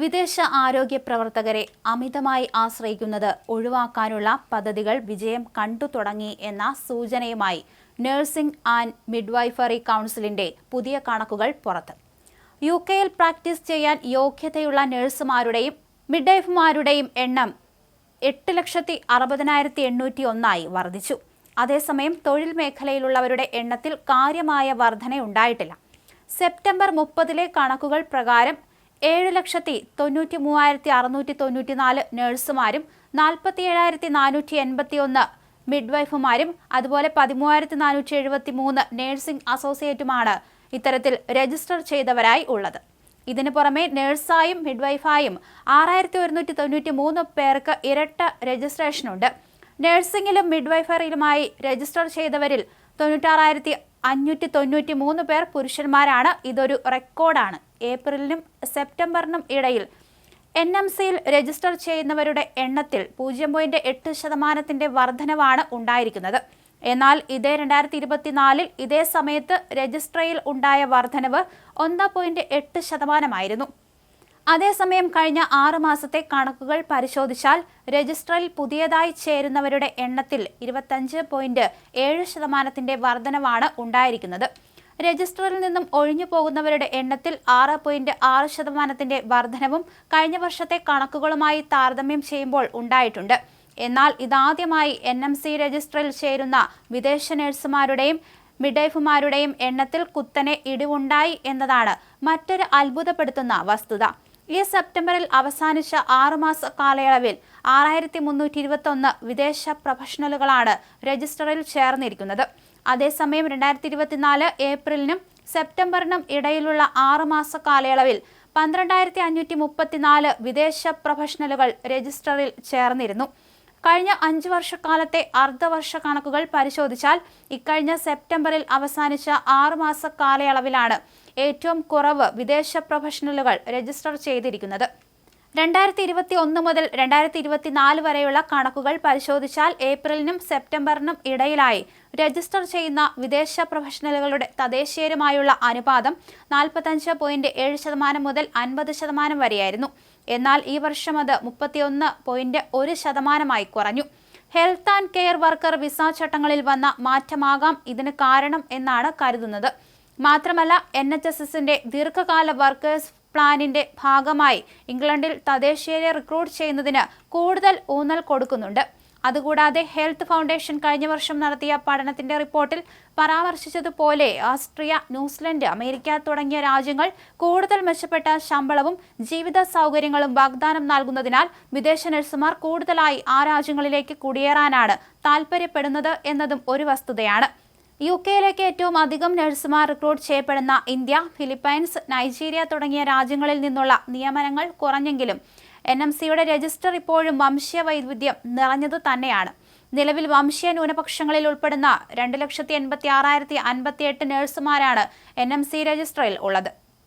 വിദേശ ആരോഗ്യ പ്രവർത്തകരെ അമിതമായി ആശ്രയിക്കുന്നത് ഒഴിവാക്കാനുള്ള പദ്ധതികൾ വിജയം കണ്ടു തുടങ്ങി എന്ന സൂചനയുമായി നഴ്സിംഗ് ആൻഡ് മിഡ്വൈഫറി കൗൺസിലിന്റെ പുതിയ കണക്കുകൾ പുറത്ത്. യു കെയിൽ പ്രാക്ടീസ് ചെയ്യാൻ യോഗ്യതയുള്ള നഴ്സുമാരുടെയും മിഡ്വൈഫുമാരുടെയും എണ്ണം എട്ട് ലക്ഷത്തി അറുപതിനായിരത്തി എണ്ണൂറ്റി ഒന്നായി വർദ്ധിച്ചു. അതേസമയം തൊഴിൽ മേഖലയിലുള്ളവരുടെ എണ്ണത്തിൽ കാര്യമായ വർധനയുണ്ടായിട്ടില്ല. സെപ്റ്റംബർ മുപ്പതിലെ കണക്കുകൾ പ്രകാരം ഏഴ് ലക്ഷത്തി തൊണ്ണൂറ്റി മൂവായിരത്തി അറുന്നൂറ്റി തൊണ്ണൂറ്റി നാല് നഴ്സുമാരും നാൽപ്പത്തി ഏഴായിരത്തി നാനൂറ്റി എൺപത്തി ഒന്ന് മിഡ്വൈഫുമാരും അതുപോലെ പതിമൂവായിരത്തി നാനൂറ്റി എഴുപത്തി മൂന്ന് നഴ്സിംഗ് അസോസിയേറ്റുമാണ് ഇത്തരത്തിൽ രജിസ്റ്റർ ചെയ്തവരായി ഉള്ളത്. ഇതിനു പുറമെ നഴ്സായും മിഡ്വൈഫായും ആറായിരത്തി ഒരുന്നൂറ്റി തൊണ്ണൂറ്റി മൂന്ന് പേർക്ക് ഇരട്ട രജിസ്ട്രേഷനുണ്ട്. നഴ്സിംഗിലും മിഡ്വൈഫറിയിലുമായി രജിസ്റ്റർ ചെയ്തവരിൽ തൊണ്ണൂറ്റാറായിരത്തി അഞ്ഞൂറ്റി തൊണ്ണൂറ്റി മൂന്ന് പേർ പുരുഷന്മാരാണ്. ഇതൊരു റെക്കോർഡാണ്. ഏപ്രിലിനും സെപ്റ്റംബറിനും ഇടയിൽ എൻ എം സിയിൽ രജിസ്റ്റർ ചെയ്യുന്നവരുടെ എണ്ണത്തിൽ പൂജ്യം പോയിന്റ് എട്ട് ശതമാനത്തിന്റെ വർധനവാണ് ഉണ്ടായിരിക്കുന്നത്. എന്നാൽ ഇതേ രണ്ടായിരത്തി ഇരുപത്തിനാലിൽ ഇതേ സമയത്ത് രജിസ്ട്രയിൽ ഉണ്ടായ വർധനവ് ഒന്ന് പോയിന്റ് എട്ട് ശതമാനമായിരുന്നു. അതേസമയം കഴിഞ്ഞ ആറ് മാസത്തെ കണക്കുകൾ പരിശോധിച്ചാൽ രജിസ്റ്ററിൽ പുതിയതായി ചേരുന്നവരുടെ എണ്ണത്തിൽ ഇരുപത്തഞ്ച് പോയിന്റ് ഏഴ് ശതമാനത്തിന്റെ വർധനവാണ് ഉണ്ടായിരിക്കുന്നത്. രജിസ്റ്ററിൽ നിന്നും ഒഴിഞ്ഞു പോകുന്നവരുടെ എണ്ണത്തിൽ ആറ് പോയിന്റ് ആറ് ശതമാനത്തിന്റെ വർധനവും കഴിഞ്ഞ വർഷത്തെ കണക്കുകളുമായി താരതമ്യം ചെയ്യുമ്പോൾ ഉണ്ടായിട്ടുണ്ട്. എന്നാൽ ഇതാദ്യമായി എൻ എം സി രജിസ്റ്ററിൽ ചേരുന്ന വിദേശ നഴ്സുമാരുടെയും മിഡൈഫുമാരുടെയും എണ്ണത്തിൽ കുത്തനെ ഇടിവുണ്ടായി എന്നതാണ് മറ്റൊരു അത്ഭുതപ്പെടുത്തുന്ന വസ്തുത. ഈ സെപ്റ്റംബറിൽ അവസാനിച്ച ആറുമാസ കാലയളവിൽ ആറായിരത്തി മുന്നൂറ്റി ഇരുപത്തി ഒന്ന് വിദേശ പ്രൊഫഷണലുകളാണ് രജിസ്റ്ററിൽ ചേർന്നിരിക്കുന്നത്. അതേസമയം രണ്ടായിരത്തി ഇരുപത്തിനാല് ഏപ്രിലിനും സെപ്റ്റംബറിനും ഇടയിലുള്ള ആറുമാസ കാലയളവിൽ പന്ത്രണ്ടായിരത്തി അഞ്ഞൂറ്റി മുപ്പത്തിനാല് വിദേശ പ്രൊഫഷണലുകൾ രജിസ്റ്ററിൽ ചേർന്നിരുന്നു. കഴിഞ്ഞ അഞ്ച് വർഷക്കാലത്തെ അർദ്ധവർഷ കണക്കുകൾ പരിശോധിച്ചാൽ ഇക്കഴിഞ്ഞ സെപ്റ്റംബറിൽ അവസാനിച്ച ആറുമാസ കാലയളവിലാണ് ഏറ്റവും കുറവ് വിദേശ പ്രൊഫഷണലുകൾ രജിസ്റ്റർ ചെയ്തിരിക്കുന്നത്. രണ്ടായിരത്തി ഇരുപത്തി ഒന്ന് മുതൽ രണ്ടായിരത്തി ഇരുപത്തിനാല് വരെയുള്ള കണക്കുകൾ പരിശോധിച്ചാൽ ഏപ്രിലിനും സെപ്റ്റംബറിനും ഇടയിലായി രജിസ്റ്റർ ചെയ്യുന്ന വിദേശ പ്രൊഫഷണലുകളുടെ തദ്ദേശീയരുമായുള്ള അനുപാതം നാൽപ്പത്തഞ്ച് പോയിന്റ് ഏഴ് ശതമാനം മുതൽ അൻപത് ശതമാനം വരെയായിരുന്നു. എന്നാൽ ഈ വർഷം അത് മുപ്പത്തിയൊന്ന് പോയിന്റ് ഒരു ശതമാനമായി കുറഞ്ഞു. Health and care worker visa ചട്ടങ്ങളിൽ വന്ന മാറ്റമാകാം ഇതിന് കാരണം എന്നാണ് കരുതുന്നത്. മാത്രമല്ല എൻ എച്ച് എസ് എസിന്റെ ദീർഘകാല വർക്കേഴ്സ് പ്ലാനിന്റെ ഭാഗമായി ഇംഗ്ലണ്ടിൽ തദ്ദേശീയരെ റിക്രൂട്ട് ചെയ്യുന്നതിന് കൂടുതൽ ഊന്നൽ കൊടുക്കുന്നുണ്ട്. അതുകൂടാതെ ഹെൽത്ത് ഫൗണ്ടേഷൻ കഴിഞ്ഞ വർഷം നടത്തിയ പഠനത്തിന്റെ റിപ്പോർട്ടിൽ പരാമർശിച്ചതുപോലെ ഓസ്ട്രിയ ന്യൂസിലൻഡ് അമേരിക്ക തുടങ്ങിയ രാജ്യങ്ങൾ കൂടുതൽ മെച്ചപ്പെട്ട ശമ്പളവും ജീവിത സൗകര്യങ്ങളും വാഗ്ദാനം നൽകുന്നതിനാൽ വിദേശ നഴ്സുമാർ കൂടുതലായി ആ രാജ്യങ്ങളിലേക്ക് കുടിയേറാനാണ് താൽപ്പര്യപ്പെടുന്നത് എന്നതും ഒരു വസ്തുതയാണ്. യു കെയിലേക്ക് ഏറ്റവും അധികം നഴ്സുമാർ റിക്രൂട്ട് ചെയ്യപ്പെടുന്ന ഇന്ത്യ ഫിലിപ്പൈൻസ് നൈജീരിയ തുടങ്ങിയ രാജ്യങ്ങളിൽ നിന്നുള്ള നിയമനങ്ങൾ കുറഞ്ഞെങ്കിലും എൻ എം സിയുടെ രജിസ്റ്റർ ഇപ്പോഴും വംശീയ വൈവിധ്യം നിറഞ്ഞത് തന്നെയാണ്. നിലവിൽ വംശീയ ന്യൂനപക്ഷങ്ങളിൽ ഉൾപ്പെടുന്ന രണ്ട് ലക്ഷത്തി എൺപത്തി ആറായിരത്തി അൻപത്തി എട്ട് നഴ്സുമാരാണ് എൻ എം സി രജിസ്റ്ററിൽ ഉള്ളത്.